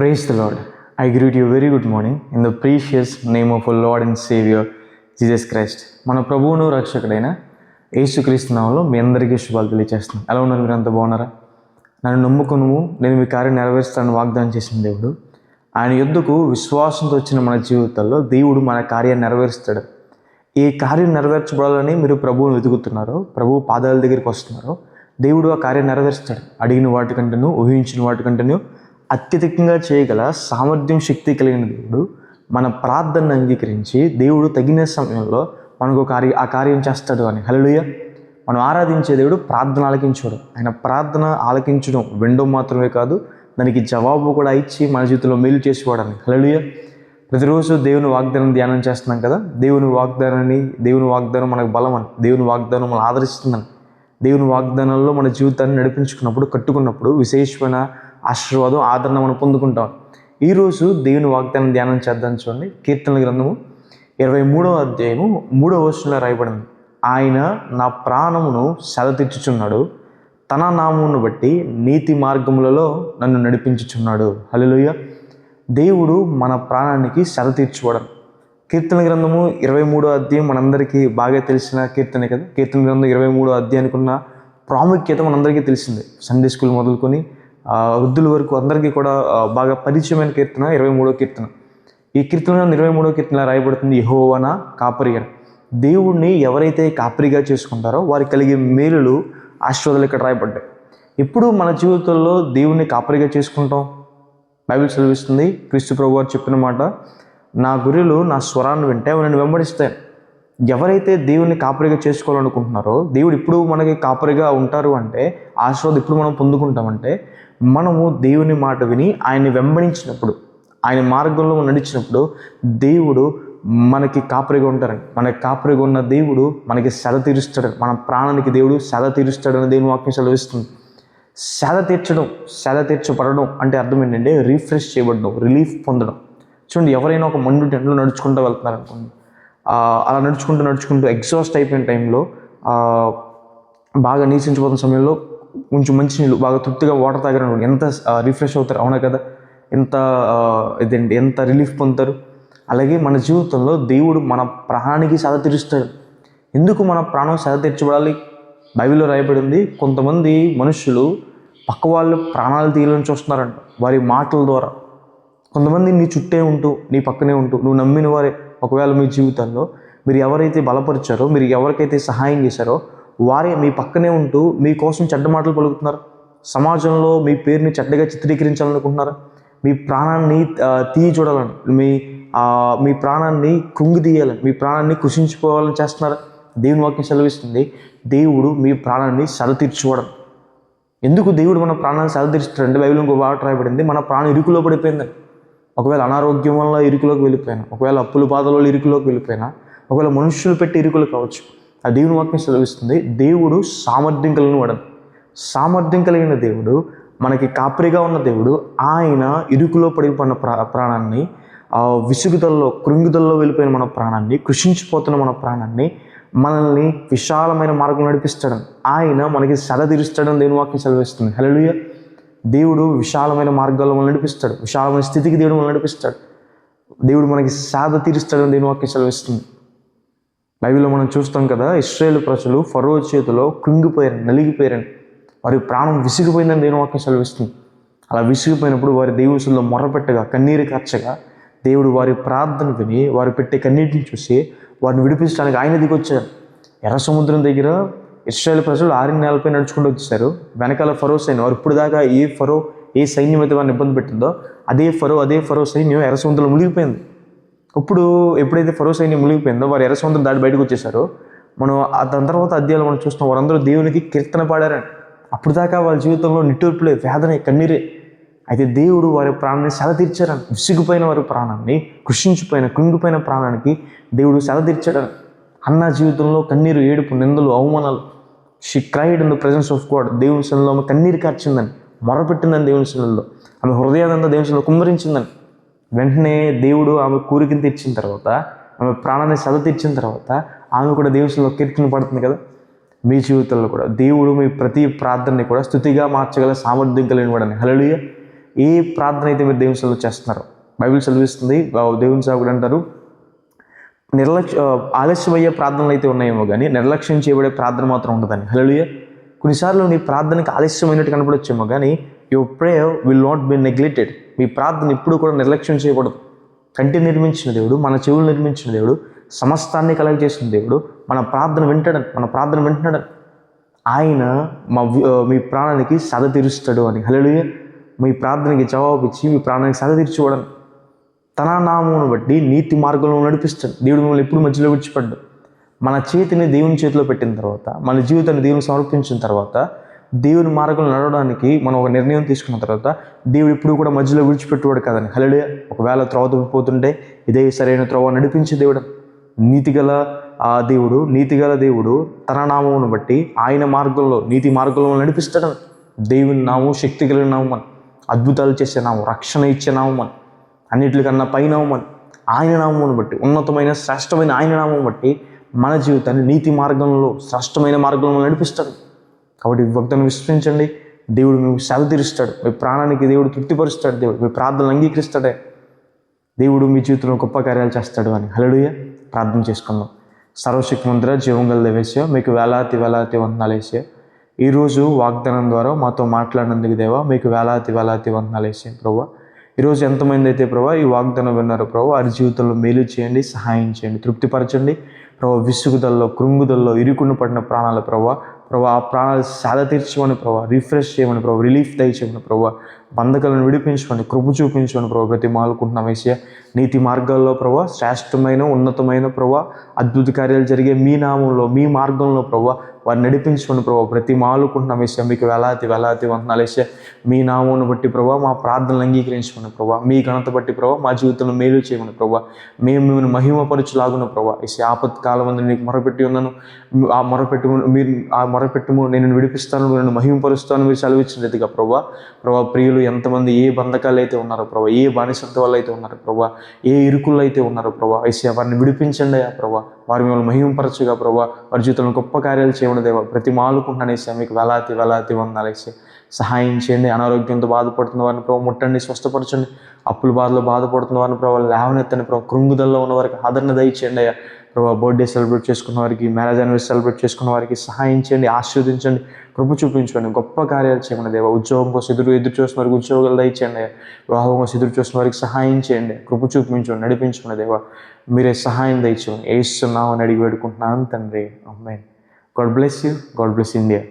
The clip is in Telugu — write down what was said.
Praise the Lord. I greet you. Very good morning. In the precious name of our Lord and Savior Jesus Christ మన ప్రభువును రక్షకుడైన యేసుక్రీస్తు నామంలో మీ అందరికీ శుభాలు తెలియజేస్తున్నాను ఎలా ఉన్నారు మీరు అంత బాగున్నారా? నన్ను నమ్ముకును నేను మీ కార్యం నెరవేరుస్తానని వాగ్దానం చేసిన దేవుడు. ఆయన యుద్ధకు విశ్వాసంతో వచ్చిన మన జీవితాల్లో దేవుడు మన కార్యాన్ని నెరవేరుస్తాడు. ఈ కార్యం నెరవేర్చబడాలని మీరు ప్రభువును వెతుకుతున్నారో ప్రభువు పాదాల దగ్గరికి వస్తున్నారో దేవుడు ఆ కార్యం నెరవేరుస్తాడు. అడిగిన వాటికంటేను ఊహించిన వాటికంటేను అత్యధికంగా చేయగల సామర్థ్యం శక్తి కలిగిన దేవుడు. మన ప్రార్థనను అంగీకరించి దేవుడు తగిన సమయంలో మనకు కార్య ఆ కార్యం చేస్తాడు అని. హల్లెలూయా. మనం ఆరాధించే దేవుడు ప్రార్థన ఆలకించడం ఆయన ప్రార్థన ఆలకించడం వినడం మాత్రమే కాదు దానికి జవాబు కూడా ఇచ్చి మన జీవితంలో మేలు చేసుకోవడానికి హలలుయ ప్రతిరోజు దేవుని వాగ్దానం ధ్యానం చేస్తున్నాం కదా? దేవుని వాగ్దానాన్ని దేవుని వాగ్దానం మనకు బలం అని. దేవుని వాగ్దానం మనం ఆదరిస్తుందని. దేవుని వాగ్దానాల్లో మన జీవితాన్ని నడిపించుకున్నప్పుడు కట్టుకున్నప్పుడు విశేషమైన ఆశీర్వాదం ఆదరణ మనం పొందుకుంటాం. ఈరోజు దేవుని వాగ్దానం ధ్యానం చేద్దాం చూడండి. కీర్తన గ్రంథము ఇరవై మూడవ అధ్యాయము మూడవ వర్షంలో రాయబడింది. ఆయన నా ప్రాణమును సెలతీర్చుచున్నాడు తన నామమును బట్టి నీతి మార్గములలో నన్ను నడిపించుచున్నాడు. హలోయ దేవుడు మన ప్రాణానికి సెల తీర్చుకోవడం కీర్తన గ్రంథము ఇరవై మూడో అధ్యాయం మనందరికీ బాగా తెలిసిన కీర్తనే కదా. కీర్తన గ్రంథం ఇరవై మూడో అధ్యాయానికి ఉన్న ప్రాముఖ్యత మనందరికీ తెలిసిందే. సండే స్కూల్ మొదలుకొని వృద్ధుల వరకు అందరికీ కూడా బాగా పరిచయమైన కీర్తన ఇరవై మూడో కీర్తన. ఈ కీర్తన ఇరవై మూడో కీర్తన రాయబడుతుంది యహోవన కాపరి అని దేవుణ్ణి ఎవరైతే కాపరిగా చేసుకుంటారో వారికి కలిగే మేలులు ఆశీర్వాదాలు ఇక్కడ రాయబడ్డాయి. ఇప్పుడు మన జీవితంలో దేవుణ్ణి కాపరిగా చేసుకుంటాం? బైబిల్ చదివిస్తుంది క్రీస్తు ప్రభు గారు చెప్పిన మాట నా గురులు నా స్వరాన్ని వింటే నన్ను వెంబడిస్తాయి. ఎవరైతే దేవుని కాపరిగా చేసుకోవాలనుకుంటున్నారో దేవుడు ఇప్పుడు మనకి కాపరిగా ఉంటారు అంటే ఆశీర్వాదం ఇప్పుడు మనం పొందుకుంటామంటే మనము దేవుని మాట విని ఆయన్ని వెంబడించినప్పుడు ఆయన మార్గంలో నడిచినప్పుడు దేవుడు మనకి కాపరిగా ఉంటారని మనకి కాపరిగా ఉన్న దేవుడు మనకి సెద తీరుస్తాడని మన ప్రాణానికి దేవుడు సెల తీరుస్తాడని దేవుని వాక్యం సెలవిస్తుంది. సేద తీర్చడం సేద తీర్చబడడం అంటే అర్థం ఏంటంటే రీఫ్రెష్ చేయబడడం రిలీఫ్ పొందడం. చూడండి ఎవరైనా ఒక మండు టెంట్లో నడుచుకుంటూ వెళ్తున్నారు అనుకోండి అలా నడుచుకుంటూ నడుచుకుంటూ ఎగ్జాస్ట్ అయిపోయిన టైంలో బాగా నీసించిపోతున్న సమయంలో కొంచెం మంచి నీళ్ళు బాగా తృప్తిగా వాటర్ తాగారు ఎంత రిఫ్రెష్ అవుతారు? అవునా కదా? ఎంత ఆ, ఇదేంటి? ఎంత రిలీఫ్ పొందుతారు? అలాగే మన జీవితంలో దేవుడు మన ప్రాణానికి సద తీరుస్తాడు. ఎందుకు మన ప్రాణం సద తీర్చబడాలి? బైబిల్లో రాయబడింది కొంతమంది మనుషులు పక్క వాళ్ళు ప్రాణాలు తీయాలని చూస్తున్నారంట వారి మాటల ద్వారా. కొంతమంది నీ చుట్టే ఉంటూ నీ పక్కనే ఉంటూ నువ్వు నమ్మిన వారే. ఒకవేళ మీ జీవితంలో మీరు ఎవరైతే బలపరిచారో మీరు ఎవరికైతే సహాయం చేశారో వారే మీ పక్కనే ఉంటూ మీకోసం చెడ్డ మాటలు పలుకుతున్నారు. సమాజంలో మీ పేరుని చెడ్డగా చిత్రీకరించాలనుకుంటున్నారు. మీ ప్రాణాన్ని తీయి చూడాలని మీ మీ ప్రాణాన్ని కృంగి తీయాలని మీ ప్రాణాన్ని కృషించుకోవాలని చేస్తున్నారు. దేవుని వాక్యం సెలవిస్తుంది. దేవుడు మీ ప్రాణాన్ని సరతీర్చుకోవడం ఎందుకు దేవుడు మన ప్రాణాన్ని సెల తీరుస్తాడంటే బైబిల్ ఇంకో బాగా రాయబడింది. మన ప్రాణం ఇరుకులో పడిపోయిందని ఒకవేళ అనారోగ్యం వల్ల ఇరుకులోకి వెళ్ళిపోయినా ఒకవేళ అప్పుల బాధల వల్ల ఇరుకులోకి వెళ్ళిపోయినా ఒకవేళ మనుషులు పెట్టి ఇరుకులు కావచ్చు. ఆ దేవుని వాక్యం చదివిస్తుంది దేవుడు సామర్థ్యం కలిగిన వాడని సామర్థ్యం కలిగిన దేవుడు మనకి కాపరిగా ఉన్న దేవుడు ఆయన ఇరుకులో పడిపోయిన ప్రా ప్రాణాన్ని విసుగుదల్లో కృంగుదల్లో వెళ్ళిపోయిన మన ప్రాణాన్ని కృషించిపోతున్న మన ప్రాణాన్ని మనల్ని విశాలమైన మార్గం నడిపిస్తాడు. ఆయన మనకి సద తీరుస్తాడని దేవుని వాక్యం చదివిస్తుంది. హల్లెలూయా. దేవుడు విశాలమైన మార్గాల్లో మనల్ని నడిపిస్తాడు. విశాలమైన స్థితికి దేవుడు మనల్ని నడిపిస్తాడు. దేవుడు మనకి సాధ తీరుస్తాడని దేవుని వాక్యం చదివిస్తుంది. బైబిల్లో మనం చూస్తాం కదా ఇస్రాయేల్ ప్రజలు ఫరో చేతిలో కృంగిపోయారు నలిగిపోయారని. వారి ప్రాణం విసిగిపోయిందని దేవుని వాక్యం సెలవిస్తుంది. అలా విసిగిపోయినప్పుడు వారి దేవుసుల్లో మొరపెట్టగా కన్నీరు కార్చగా దేవుడు వారి ప్రార్థన విని వారు పెట్టే కన్నీటిని చూసి వారిని విడిపించడానికి ఆయన దిగొచ్చారు ఎర్ర సముద్రం దగ్గర ఇస్రాయేల్ ప్రజలు ఆరిన నెలలపై నడుచుకుంటూ వచ్చేసారు వెనకాల ఫరో సైన్యం వారు ఇప్పుడు దాకా ఏ ఫరో ఏ సైన్యం అయితే వారిని ఇబ్బంది పెట్టిందో అదే ఫరో అదే ఫరో సైన్యం ఎర్ర సముద్రంలో మునిగిపోయింది. ఇప్పుడు ఎప్పుడైతే ఫరో సైన్యం మునిగిపోయిందో వారు ఎర్ర సముద్రం దాటి బయటకు వచ్చేసారో మనం ఆ దాని తర్వాత అధ్యాయులు మనం చూస్తాం వారందరూ దేవునికి కీర్తన పాడారని. అప్పుడు దాకా వాళ్ళ జీవితంలో నిట్టూర్పులే వేదనే కన్నీరే. అయితే దేవుడు వారి ప్రాణాన్ని సెల తీర్చారని విసిగిపోయిన వారి ప్రాణాన్ని కృషించిపోయిన కుంగిపోయిన ప్రాణానికి దేవుడు సెల తీర్చాడని. అన్న జీవితంలో కన్నీరు ఏడుపు నిందలు అవమానాలు she cried in the presence of God దేవుని సన్నిలో ఆమె కన్నీరు కార్చిందని మొరపెట్టిందని దేవుని సన్నిలో ఆమె హృదయాదంతా దేవుని సన్నిలో కుమ్మరించిందని. వెంటనే దేవుడు ఆమె కోరికను తెచ్చిన తర్వాత ఆమె ప్రాణాన్ని సద తెచ్చిన తర్వాత ఆమె కూడా దేవునిలో కీర్తన పడుతుంది కదా? మీ జీవితంలో కూడా. దేవుడు మీ ప్రతి ప్రార్థనని కూడా స్థుతిగా మార్చగల సామర్థ్యం కలిగిన వాడని. హలలుయ ఏ ప్రార్థన అయితే మీరు దేవుని సెలవు చేస్తున్నారో. బైబిల్ చదివిస్తుంది దేవుని సేవకుడు అంటారు. నిర్లక్ష్య ఆలస్యమయ్యే ప్రార్థనలు అయితే ఉన్నాయేమో కానీ నిర్లక్ష్యం చేయబడే ప్రార్థన మాత్రం ఉండదని హలోయ కొన్నిసార్లు నీ ప్రార్థనకి ఆలస్యమైనట్టు కనపడొచ్చేమో కానీ your prayer will not be neglected మీ ప్రార్థన ఇప్పుడు కూడా నిర్లక్ష్యం చేయకూడదు. కంటి నిర్మించిన దేవుడు మన చెవులు నిర్మించిన దేవుడు సమస్తాన్ని కలగ చేసిన దేవుడు మన ప్రార్థన వింటాడని మన ప్రార్థన వింటున్నాడని ఆయన మా మీ ప్రాణానికి సద తీరుస్తాడు అని. హలో మీ ప్రార్థనకి జవాబు ఇచ్చి మీ ప్రాణానికి సద తీర్చుకోవడం. తన నామమును బట్టి నీతి మార్గంలో నడిపిస్తాడు. దేవుడు మిమ్మల్ని ఎప్పుడు మధ్యలో విడిచిపడ్డాడు మన చేతిని దేవుని చేతిలో పెట్టిన తర్వాత మన జీవితాన్ని దేవుని సమర్పించిన తర్వాత దేవుని మార్గంలో నడవడానికి మనం ఒక నిర్ణయం తీసుకున్న తర్వాత దేవుడు ఇప్పుడు కూడా మధ్యలో విడిచిపెట్టువాడు కదండి హలడే ఒకవేళ త్రోవ తప్పిపోతుంటే ఇదే సరైన త్రోవ నడిపించే దేవుడు. నీతిగల ఆ దేవుడు నీతిగల దేవుడు తన నామమును బట్టి ఆయన మార్గంలో నీతి మార్గంలో నడిపిస్తాడు. దేవుని నామం శక్తి కలిగిన నామం అద్భుతాలు చేసే నామం రక్షణ ఇచ్చే నామం అన్నిటికన్నా పైనామం అని. ఆయన నామమును బట్టి ఉన్నతమైన శ్రేష్టమైన ఆయన నామం బట్టి మన జీవితాన్ని నీతి మార్గంలో శ్రేష్టమైన మార్గంలో నడిపిస్తాడు. కాబట్టి భక్తులను విశ్వసించండి. దేవుడు మీకు సేవ తీరుస్తాడు. మీ ప్రాణానికి దేవుడు తృప్తిపరుస్తాడు. దేవుడు మీ ప్రార్థనలు అంగీకరిస్తాడే. దేవుడు మీ జీవితంలో గొప్ప కార్యాలు చేస్తాడు అని. హలడుయ ప్రార్థన చేసుకుందాం. సర్వశక్తి మంత్ర జీవంగల దేవేశ్య మీకు వేలాతి వేలాతి వందనాలేసే ఈరోజు వాగ్దానం ద్వారా మాతో మాట్లాడినందుకు దేవా మీకు వేలాతి వేలాతి వందనాలేసే ప్రభా. ఈరోజు ఎంతమంది అయితే ప్రభా ఈ వాగ్దానం విన్నారు ప్రభా వారి జీవితంలో మేలు చేయండి సహాయం చేయండి తృప్తిపరచండి. ప్రభా విసుగుదల్లో కృంగుదల్లో ఇరుకున్న పడిన ప్రాణాల ప్రభా ప్రభా ఆ ప్రాణాలు సాధ తీర్చమని ప్రభా రిఫ్రెష్ చేయమని ప్రభా రిలీఫ్ దయచేయమని ప్రభా బంధకాలను విడిపించమని కృప చూపించమని ప్రభా ప్రతి మాలుకుంటున్నాం వేసే నీతి మార్గాల్లో ప్రభా శ్రేష్టమైన ఉన్నతమైన ప్రభా అద్భుత కార్యాలు జరిగే మీ నామంలో మీ మార్గంలో ప్రభా వారిని నడిపించుకుని ప్రభా ప్రతి మాలుకుంటున్న విషయం మీకు వేలాది వేలాది వందనాలు. వేసే మీ నామమును బట్టి ప్రభావ మా ప్రార్థనలు అంగీకరించుకుని ప్రభావ మీ ఘనత బట్టి ప్రభావ మా జీవితంలో మేలు చేయమని ప్రభా మేము మిమ్మల్ని మహిమపరచులాగున ప్రభావ ఈ ఆపత్ కాలం నీకు మొరపెట్టి ఉన్నాను. ఆ మొరపెట్టు మీరు ఆ మొరపెట్టుము నేను విడిపిస్తాను నేను మహిమపరుస్తాను మీరు సెలవిచ్చినట్టుగా ప్రభా ప్రభా ప్రియులు ఎంతమంది ఏ బంధకాలు అయితే ఉన్నారో ప్రభా ఏ బానిసత్వ వాళ్ళు అయితే ఉన్నారో ప్రభా ఏ ఇరుకుల్లో అయితే ఉన్నారో ప్రభా ఐసీ వారిని విడిపించండి ఆ ప్రభా వారి మిమ్మల్ని మహిమపరచుగా ప్రభా వారి జీవితంలో గొప్ప కార్యాలు దేవుని దేవా ప్రతి మాలుకుంటున్నానేసా మీకు వెలాతి వెలాతి వందాలేసే సహాయం చేయండి అనారోగ్యంతో బాధపడుతున్న వారిని ప్రభు ముట్టండి స్వస్థపరచండి. అప్పుల బాధలో బాధపడుతున్న వారిని ప్రభావ లేవనెత్తని ప్రభావ కృంగుదల్లో ఉన్న వారికి ఆదరణ దయచేయండి అయ్యా. ప్రభావ బర్త్డే సెలబ్రేట్ చేసుకున్న వారికి మ్యారేజ్ యానివర్సరీ సెలబ్రేట్ చేసుకున్న వారికి సహాయం చేయండి ఆశీర్వదించండి కృప చూపించండి గొప్ప కార్యాలు చేయమని దేవ ఉద్యోగం కోసం ఎదురు ఎదురు చూస్తున్న వారికి ఉద్యోగాలు దయచేయండి అయ్యా. వివాహం కోసం ఎదురు చూస్తున్న వారికి సహాయం చేయండి కృప చూపించండి నడిపించండి దేవ. మీరే సహాయం దయచేయండి. ఏస్తున్నామని అడిగి వేడుకుంటున్నాను తండ్రి. అమ్మాయి God bless you. God bless India.